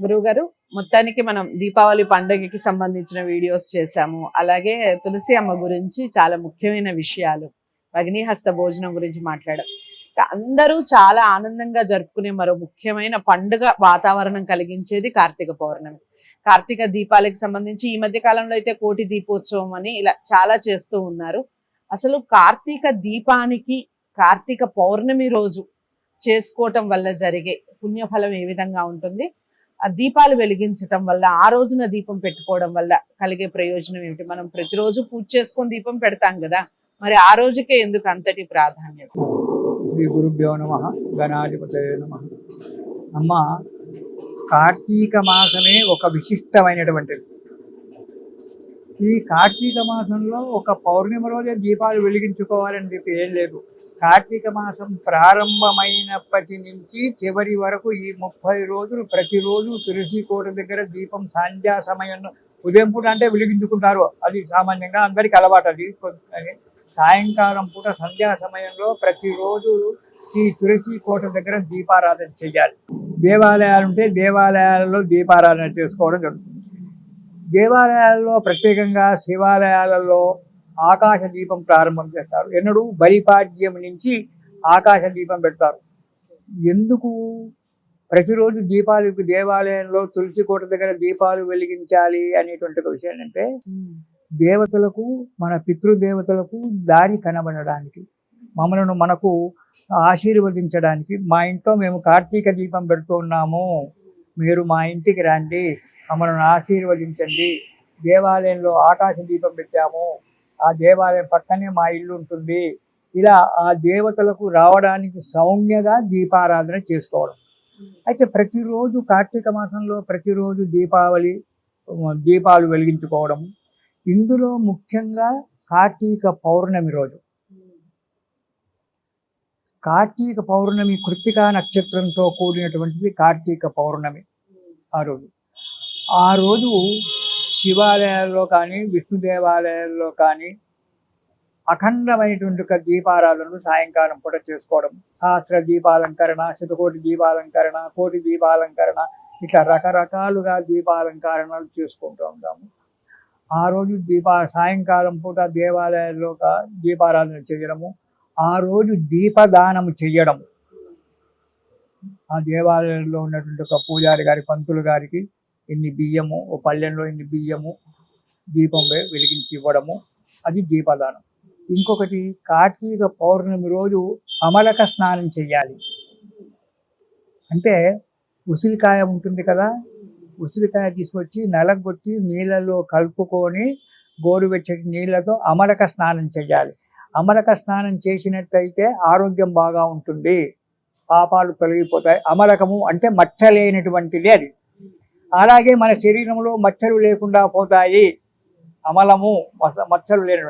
గురువుగారు మొత్తానికి మనం దీపావళి పండుగకి సంబంధించిన వీడియోస్ చేశాము. అలాగే తులసి అమ్మ గురించి చాలా ముఖ్యమైన విషయాలు అగ్నిహస్త భోజనం గురించి మాట్లాడాం. అందరూ చాలా ఆనందంగా జరుపుకునే మరో ముఖ్యమైన పండుగ వాతావరణం కలిగించేది కార్తీక పౌర్ణమి. కార్తీక దీపాలకు సంబంధించి ఈ మధ్య కాలంలో అయితే కోటి దీపోత్సవం అని ఇలా చాలా చేస్తూ ఉన్నారు. అసలు కార్తీక దీపానికి కార్తీక పౌర్ణమి రోజు చేసుకోవటం వల్ల జరిగే పుణ్యఫలం ఏ విధంగా ఉంటుంది? దీపాలు వెలిగించటం వల్ల ఆ రోజున దీపం పెట్టుకోవడం వల్ల కలిగే ప్రయోజనం ఏమిటి? మనం ప్రతిరోజు పూజ చేసుకొని దీపం పెడతాం కదా మరి ఆ రోజుకే ఎందుకు అంతటి ప్రాధాన్యత? శ్రీ గురుభ్యో నమ గణాధిపతయ నమ. అమ్మ కార్తీక మాసమే ఒక విశిష్టమైనటువంటిది. ఈ కార్తీక మాసంలో ఒక పౌర్ణిమ రోజే దీపాలు వెలిగించుకోవాలని చెప్పి ఏం లేదు. కార్తీక మాసం ప్రారంభమైనప్పటి నుంచి చివరి వరకు ఈ ముప్పై రోజులు ప్రతిరోజు తులసి కోట దగ్గర దీపం సంధ్యా సమయంలో ఉదయం పూట అంటే వెలిగించుకుంటారు. అది సామాన్యంగా అందరికీ అలవాటు. అది అది సాయంకాలం పూట సంధ్యా సమయంలో ప్రతిరోజు ఈ తులసి కోట దగ్గర దీపారాధన చేయాలి. దేవాలయాలు ఉంటే దేవాలయాలలో దీపారాధన చేసుకోవడం జరుగుతుంది. దేవాలయాల్లో ప్రత్యేకంగా శివాలయాలలో ఆకాశ దీపం ప్రారంభం చేస్తారు. ఎన్నడూ బలిపాడ్యం నుంచి ఆకాశ దీపం పెడతారు. ఎందుకు? ప్రతిరోజు దీపాలు దేవాలయంలో తులసి కోట దగ్గర దీపాలు వెలిగించాలి అనేటువంటి ఒక విషయం అంటే దేవతలకు మన పితృదేవతలకు దారి కనబడడానికి మమ్మలను మనకు ఆశీర్వదించడానికి మా ఇంట్లో మేము కార్తీక దీపం పెడుతున్నాము మీరు మా ఇంటికి రండి. మమ్మల్ని ఆశీర్వదించండి. దేవాలయంలో ఆకాశ దీపం పెట్టాము. ఆ దేవాలయం పక్కనే మా ఇల్లు ఉంటుంది. ఇలా ఆ దేవతలకు రావడానికి సౌమ్యగా దీపారాధన చేసుకోవడం. అయితే ప్రతిరోజు కార్తీక మాసంలో ప్రతిరోజు దీపావళి దీపాలు వెలిగించుకోవడం. ఇందులో ముఖ్యంగా కార్తీక పౌర్ణమి రోజు. కార్తీక పౌర్ణమి కృత్తికా నక్షత్రంతో కూడినటువంటిది కార్తీక పౌర్ణమి ఆ రోజు. ఆ రోజు శివాలయాల్లో కానీ విష్ణు దేవాలయాల్లో కానీ అఖండమైనటువంటి ఒక సాయంకాలం పూట చేసుకోవడం. సహస్ర దీపాలంకరణ శతకోటి దీపాలంకరణ కోటి దీపాలంకరణ ఇట్లా రకరకాలుగా దీపాలంకరణలు చేసుకుంటూ ఉంటాము. ఆ రోజు దీపా సాయంకాలం పూట దేవాలయాల్లో దీపారాధన చేయడము ఆ రోజు దీపదానము చేయడం ఆ దేవాలయంలో ఉన్నటువంటి ఒక పూజారి గారి పంతులు గారికి ఇన్ని బియ్యము ఓ పళ్ళెంలో ఇన్ని బియ్యము దీపం వెలిగించి ఇవ్వడము అది దీపదానం. ఇంకొకటి కార్తీక పౌర్ణమి రోజు అమలక స్నానం చేయాలి. అంటే ఉసిరికాయ ఉంటుంది కదా ఉసిరికాయ తీసుకొచ్చి నలగొట్టి నీళ్ళలో కలుపుకొని గోరువెచ్చటి నీళ్ళతో అమలక స్నానం చేయాలి. అమలక స్నానం చేసినట్టయితే ఆరోగ్యం బాగా ఉంటుంది. పాపాలు తొలగిపోతాయి. అమలకము అంటే మచ్చలేనటువంటిది అది. అలాగే మన శరీరంలో మచ్చలు లేకుండా పోతాయి. అమలము మస- మచ్చలు లేని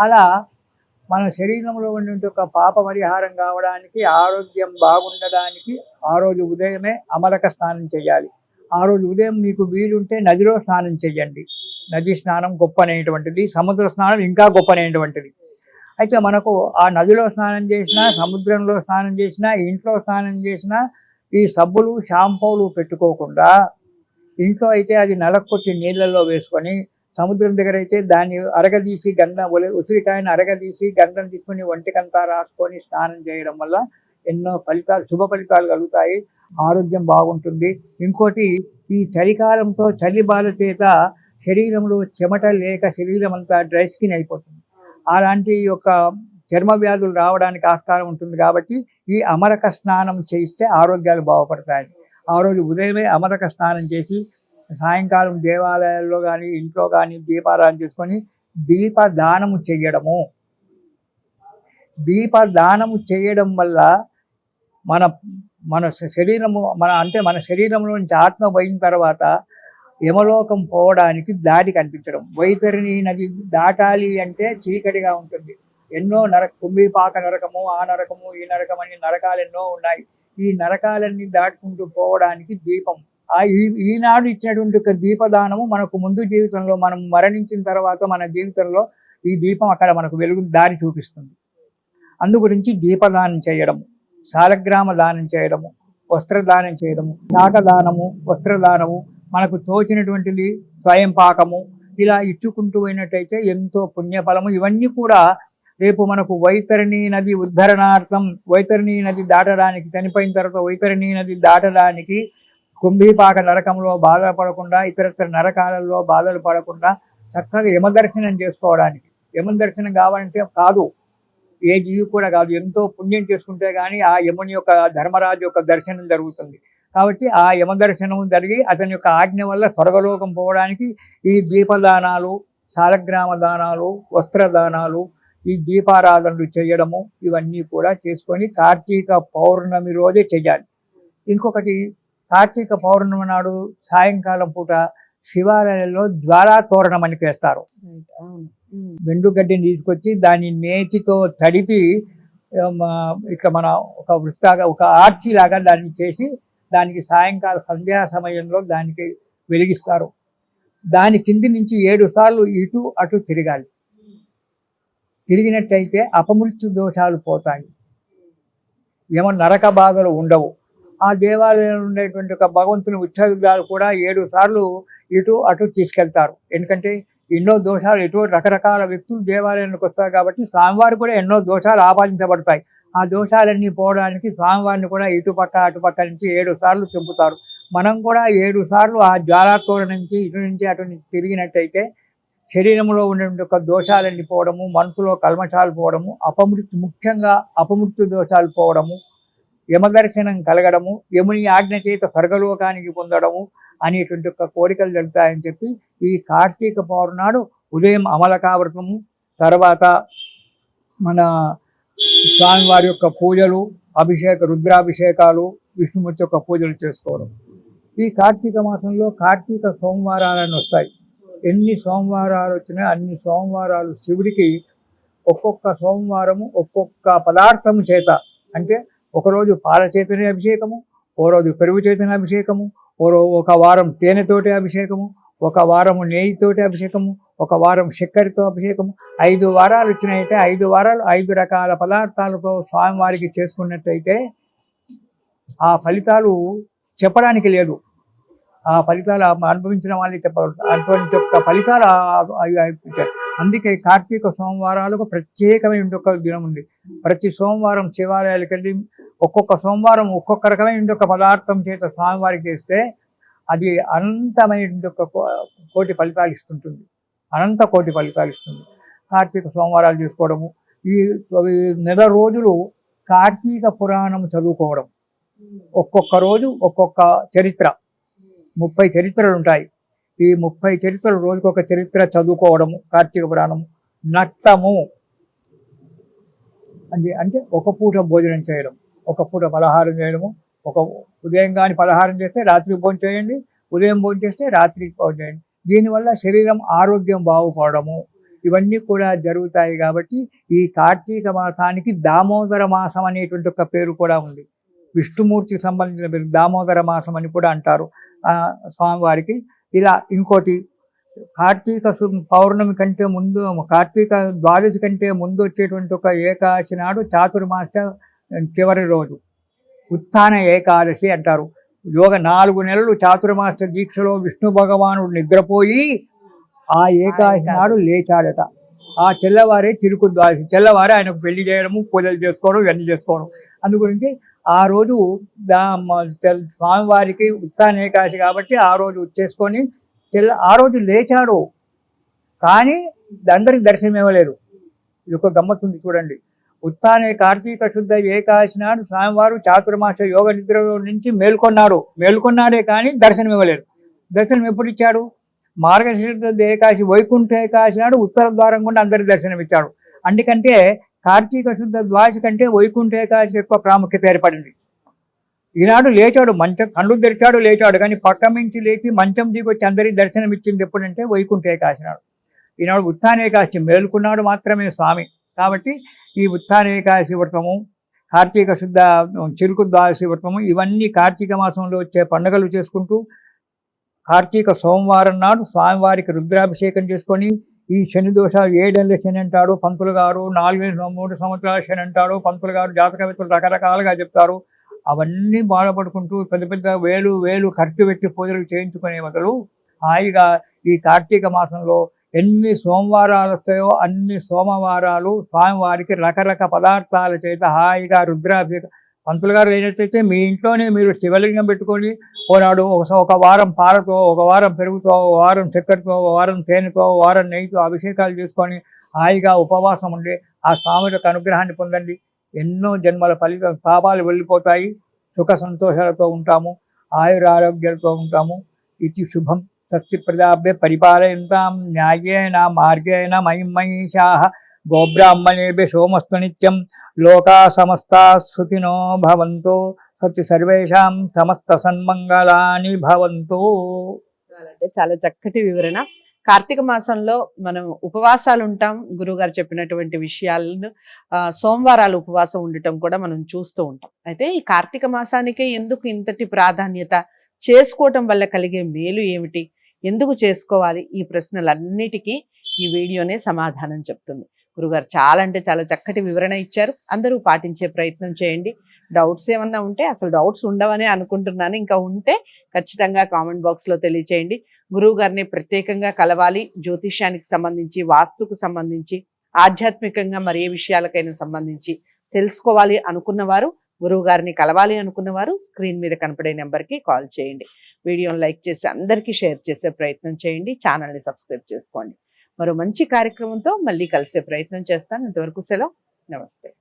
అలా మన శరీరంలో ఉండే ఒక పాప పరిహారం కావడానికి ఆరోగ్యం బాగుండడానికి ఆ రోజు ఉదయమే అమలక స్నానం చేయాలి. ఆ రోజు ఉదయం మీకు వీలుంటే నదిలో స్నానం చేయండి. నది స్నానం గొప్పనైనటువంటిది సముద్ర స్నానం ఇంకా గొప్పనైనటువంటిది. అయితే మనకు ఆ నదిలో స్నానం చేసినా సముద్రంలో స్నానం చేసినా ఇంట్లో స్నానం చేసినా ఈ సబ్బులు షాంపూలు పెట్టుకోకుండా ఇంట్లో అయితే అది నలకొట్టి నీళ్ళల్లో వేసుకొని సముద్రం దగ్గర అయితే దాన్ని అరగదీసి గంధం ఉసిరికాయను అరగదీసి గంధం తీసుకొని ఒంటికంతా రాసుకొని స్నానం చేయడం వల్ల ఎన్నో ఫలితాలు శుభ ఫలితాలు కలుగుతాయి. ఆరోగ్యం బాగుంటుంది. ఇంకోటి ఈ చలికాలంతో చలి బాల చేత శరీరంలో చెమట లేక శరీరం అంతా డ్రై స్కిన్ అయిపోతుంది. అలాంటి యొక్క చర్మ వ్యాధులు రావడానికి ఆస్కారం ఉంటుంది కాబట్టి ఈ అమరక స్నానం చేయిస్తే ఆరోగ్యాలు బాగుపడతాయి. ఆ రోజు ఉదయమే అమరక స్నానం చేసి సాయంకాలం దేవాలయాల్లో కానీ ఇంట్లో కానీ దీపారాధన చేసుకొని దీపదానము చేయడము. దీపదానము చేయడం వల్ల మన మన శ- శరీరము మన అంటే మన శరీరంలో నుంచి ఆత్మ పోయిన తర్వాత యమలోకం పోవడానికి దారి కనిపించడం. వైతరిణి నది దాటాలి అంటే చీకటిగా ఉంటుంది. ఎన్నో నరక కుంభిపాక నరకము ఆ నరకము ఈ నరకం అని నరకాలు ఎన్నో ఉన్నాయి. ఈ నరకాలన్నీ దాటుకుంటూ పోవడానికి దీపం. ఆ ఈ- ఈనాడు ఇచ్చినటువంటి ఒక దీపదానము మనకు ముందు జీవితంలో మనం మరణించిన తర్వాత మన జీవితంలో ఈ దీపం అక్కడ మనకు వెలుగు దారి చూపిస్తుంది. అందు గురించి దీపదానం చేయడము సాలగ్రామ దానం చేయడము వస్త్రదానం చేయడము శాఖదానము వస్త్రదానము మనకు తోచినటువంటిది స్వయం పాకము ఇలా ఇచ్చుకుంటూ పోయినట్టయితే ఎంతో పుణ్యఫలము. ఇవన్నీ కూడా రేపు మనకు వైతరిణీ నది ఉద్ధరణార్థం వైతరణీ నది దాటడానికి చనిపోయిన తర్వాత వైతరిణీ నది దాటడానికి కుంభీపాక నరకంలో బాధపడకుండా ఇతరత్ర నరకాలలో బాధలు పడకుండా చక్కగా యమదర్శనం చేసుకోవడానికి. యమదర్శనం కావాలంటే కాదు ఏ జీవి కూడా కాదు ఎంతో పుణ్యం చేసుకుంటే కానీ ఆ యముని యొక్క ధర్మరాజు యొక్క దర్శనం జరుగుతుంది. కాబట్టి ఆ యమ దర్శనం జరిగి అతని యొక్క ఆజ్ఞ వల్ల స్వర్గలోకం పోవడానికి ఈ దీపదానాలు సాలగ్రామ దానాలు వస్త్రదానాలు ఈ దీపారాధనలు చేయడము ఇవన్నీ కూడా చేసుకొని కార్తీక పౌర్ణమి రోజే చేయాలి. ఇంకొకటి కార్తీక పౌర్ణమి నాడు సాయంకాలం పూట శివాలయంలో జ్వాలా తోరణం అని వేస్తారు. వెండుగడ్డిని తీసుకొచ్చి దాన్ని నేతితో తడిపి ఇట్లా మన ఒక వృత్తాగా ఒక ఆర్చి లాగా దాన్ని చేసి దానికి సాయంకాల సంధ్యా సమయంలో దానికి వెలిగిస్తారు. దాని కింది నుంచి ఏడు సార్లు ఇటు అటు తిరగాలి. తిరిగినట్టయితే అపమృత్యు దోషాలు పోతాయి. ఏమో నరక బాధలు ఉండవు. ఆ దేవాలయంలో ఉండేటువంటి ఒక భగవంతుని ఉత్సవాలు కూడా ఏడు సార్లు ఇటు అటు తీసుకెళ్తారు. ఎందుకంటే ఎన్నో దోషాలు ఎటు రకరకాల వ్యక్తులు దేవాలయానికి వస్తారు కాబట్టి స్వామివారు కూడా ఎన్నో దోషాలు ఆపాదించబడతాయి. ఆ దోషాలన్నీ పోవడానికి స్వామివారిని కూడా ఇటుపక్క అటుపక్క నుంచి ఏడు సార్లు చెంపుతారు. మనం కూడా ఏడు సార్లు ఆ జ్వాలాతోడ నుంచి ఇటు నుంచి అటు నుంచి తిరిగినట్టయితే శరీరంలో ఉన్నటువంటి యొక్క దోషాలన్నీ పోవడము మనసులో కల్మషాలు పోవడము అపమృతి ముఖ్యంగా అపమృత్యు దోషాలు పోవడము యమదర్శనం కలగడము యముని ఆజ్ఞ చేత స్వర్గలోకానికి పొందడము అనేటువంటి యొక్క కోరికలు జరుగుతాయని చెప్పి ఈ కార్తీక పౌర్ణాడు ఉదయం అమలకావ్రతము తర్వాత మన స్వామివారి యొక్క పూజలు అభిషేక రుద్రాభిషేకాలు విష్ణుమూర్తి యొక్క పూజలు చేసుకోవడం. ఈ కార్తీక మాసంలో కార్తీక సోమవారాలను వస్తాయి. ఎన్ని సోమవారాలు వచ్చినా అన్ని సోమవారాలు శివుడికి ఒక్కొక్క సోమవారము ఒక్కొక్క పదార్థము చేత. అంటే ఒకరోజు పాల చేతనే అభిషేకము ఓ రోజు పెరుగు చేతనే అభిషేకము ఓ ఒక వారం తేనెతోటి అభిషేకము ఒక వారము నెయ్యితోటి అభిషేకము ఒక వారం చక్కెరతో అభిషేకము. ఐదు వారాలు వచ్చినాయంటే ఐదు వారాలు ఐదు రకాల పదార్థాలతో స్వామివారికి చేసుకున్నట్టయితే ఆ ఫలితాలు చెప్పడానికి లేదు. ఆ ఫలితాలు అనుభవించిన వాళ్ళకి చెప్ప అటువంటి యొక్క ఫలితాలు అందుకే కార్తీక సోమవారాలకు ప్రత్యేకమైన ఒక దినం ఉంది. ప్రతి సోమవారం శివాలయాలకు వెళ్ళి ఒక్కొక్క సోమవారం ఒక్కొక్క రకమైన ఒక పదార్థం చేత స్వామివారికి చేస్తే అది అనంతమైన ఒక కో- కోటి ఫలితాలు ఇస్తుంటుంది. అనంత కోటి ఫలితాలు ఇస్తుంది. కార్తీక సోమవారాలు చేసుకోవడము ఈ నెల రోజులు కార్తీక పురాణం చదువుకోవడం. ఒక్కొక్క రోజు ఒక్కొక్క చరిత్ర. ముప్పై చరిత్రలు ఉంటాయి ఈ ముప్పై చరిత్రలు రోజుకొక చరిత్ర చదువుకోవడము కార్తీక పురాణము నట్టము. అంటే అంటే ఒక పూట భోజనం చేయడం ఒక పూట పలహారం చేయడము ఒక ఉదయం కానీ పలహారం చేస్తే రాత్రి భోజనం చేయండి ఉదయం భోజనం చేస్తే రాత్రి భోజనం చేయండి. దీనివల్ల శరీరం ఆరోగ్యం బాగుపడము. ఇవన్నీ కూడా జరుగుతాయి కాబట్టి ఈ కార్తీక మాసానికి దామోదర మాసం అనేటువంటి ఒక పేరు కూడా ఉంది. విష్ణుమూర్తికి సంబంధించిన పేరు దామోదర మాసం అని కూడా అంటారు. ఆ స్వామివారికి ఇలా ఇంకోటి కార్తీక పౌర్ణమి కంటే ముందు కార్తీక ద్వాదశి కంటే ముందు వచ్చేటువంటి ఒక ఏకాదశి నాడు చాతుర్మాస చివరి రోజు. ఉత్థాన ఏకాదశి అంటారు. యోగ నాలుగు నెలలు చాతుర్మాస దీక్షలో విష్ణు భగవానుడు నిద్రపోయి ఆ ఏకాదశి నాడు లేచాడట. ఆ తెల్లవారే తిరుకు ద్వాదశి తెల్లవారే ఆయనకు పెళ్ళి చేయడము పూజలు చేసుకోవడం ఇవన్నీ చేసుకోవడం. అందు గురించి ఆ రోజు దా తెల్- స్వామివారికి ఉత్థాన ఏకాదశి కాబట్టి ఆ రోజు వచ్చేసుకొని తెల్ల ఆ రోజు లేచాడు. కానీ అందరికి దర్శనం ఇవ్వలేదు. ఇది ఒక గమ్మత్తుంది చూడండి. ఉత్తానే కార్తీక శుద్ధ ఏకాశి నాడు స్వామివారు చాతుర్మాస యోగ నిద్ర నుంచి మేల్కొన్నారు. మేల్కొన్నారే కానీ దర్శనం ఇవ్వలేదు. దర్శనం ఎప్పుడు ఇచ్చాడు? మార్గశిర ఏకాశి వైకుంఠ ఏకాశి నాడు ఉత్తర ద్వారం గుండా అందరికి దర్శనం ఇచ్చాడు. అందుకంటే కార్తీక శుద్ధ ద్వాదశి కంటే వైకుంఠ ఏకాదశి ఎక్కువ ప్రాముఖ్యత ఏర్పడింది. ఈనాడు లేచాడు మంచం కళ్ళు తెరిచాడు లేచాడు కానీ పక్క నుంచి లేచి మంచం దిగొచ్చి అందరికి దర్శనం ఇచ్చింది ఎప్పుడంటే వైకుంఠ ఏకాశి నాడు. ఈనాడు ఉత్థాన ఏకాశి మేలుకున్నాడు మాత్రమే స్వామి. కాబట్టి ఈ ఉత్థాన ఏకాశి వ్రతము కార్తీక శుద్ధ చిరుకు ద్వాదశి వ్రతము ఇవన్నీ కార్తీక మాసంలో వచ్చే పండుగలు చేసుకుంటూ కార్తీక సోమవారం నాడు స్వామివారికి రుద్రాభిషేకం చేసుకొని ఈ శని దోషాలు ఏడేళ్ళ శని అంటాడు పంతులు గారు నాలుగేళ్ళ మూడు సంవత్సరాల శని అంటాడు పంతులు గారు జాతకవేత్తలు రకరకాలుగా చెప్తారు. అవన్నీ బాధపడుకుంటూ పెద్ద పెద్ద వేలు వేలు ఖర్చు పెట్టి పూజలు చేయించుకునే బదులు హాయిగా ఈ కార్తీక మాసంలో ఎన్ని సోమవారాలు వస్తాయో అన్ని సోమవారాలు స్వామివారికి రకరక పదార్థాల చేత హాయిగా రుద్రాభిషేకం పంతులు గారు అయినట్టయితే మీ ఇంట్లోనే మీరు శివలింగం పెట్టుకొని ఓనాడు ఒక వారం పాలతో ఒక వారం పెరుగుతో ఒక వారం చక్కెరతో ఒక వారం తేనెతో ఒక వారం నెయ్యితో అభిషేకాలు చేసుకొని హాయిగా ఉపవాసం ఉండి ఆ స్వామి యొక్క అనుగ్రహాన్ని పొందండి. ఎన్నో జన్మల ఫలితం పాపాలు వెళ్ళిపోతాయి. సుఖ సంతోషాలతో ఉంటాము ఆయురారోగ్యాలతో ఉంటాము. ఇది శుభం. స్వస్తి ప్రజాభ్య పరిపాలయంతాం. న్యాయేన మార్గేణ మహిమహిషా గోబ్రాహ్మణేభ్య సోమస్తు నిత్యం లోకా సమస్తా సుఖినో భవంతు సత్య సర్వేషాం సమస్త సన్మంగళాని భవంతో. అంటే చాలా చక్కటి వివరణ. కార్తీక మాసంలో మనం ఉపవాసాలు ఉంటాం. గురువుగారు చెప్పినటువంటి విషయాలను సోమవారాలు ఉపవాసం ఉండటం కూడా మనం చూస్తూ ఉంటాం. అయితే ఈ కార్తీక మాసానికే ఎందుకు ఇంతటి ప్రాధాన్యత? చేసుకోవటం వల్ల కలిగే మేలు ఏమిటి? ఎందుకు చేసుకోవాలి? ఈ ప్రశ్నలన్నిటికీ ఈ వీడియోనే సమాధానం చెప్తుంది. గురుగారు చాలా అంటే చాలా చక్కటి వివరణ ఇచ్చారు. అందరూ పాటించే ప్రయత్నం చేయండి. డౌట్స్ ఏమన్నా ఉంటే అసలు డౌట్స్ ఉండవనే అనుకుంటున్నాను. ఇంకా ఉంటే ఖచ్చితంగా కామెంట్ బాక్స్లో తెలియచేయండి. గురువు గారిని ప్రత్యేకంగా కలవాలి. జ్యోతిష్యానికి సంబంధించి వాస్తుకు సంబంధించి ఆధ్యాత్మికంగా మరి ఏ విషయాలకైనా సంబంధించి తెలుసుకోవాలి అనుకున్నవారు గురువు గారిని కలవాలి అనుకున్నవారు స్క్రీన్ మీద కనపడే నెంబర్కి కాల్ చేయండి. వీడియోని లైక్ చేసి అందరికీ షేర్ చేసే ప్రయత్నం చేయండి. ఛానల్ని సబ్స్క్రైబ్ చేసుకోండి. మరో మంచి కార్యక్రమంతో మళ్ళీ కలిసే ప్రయత్నం చేస్తాను. ఇంతవరకు సెలవు. నమస్తే.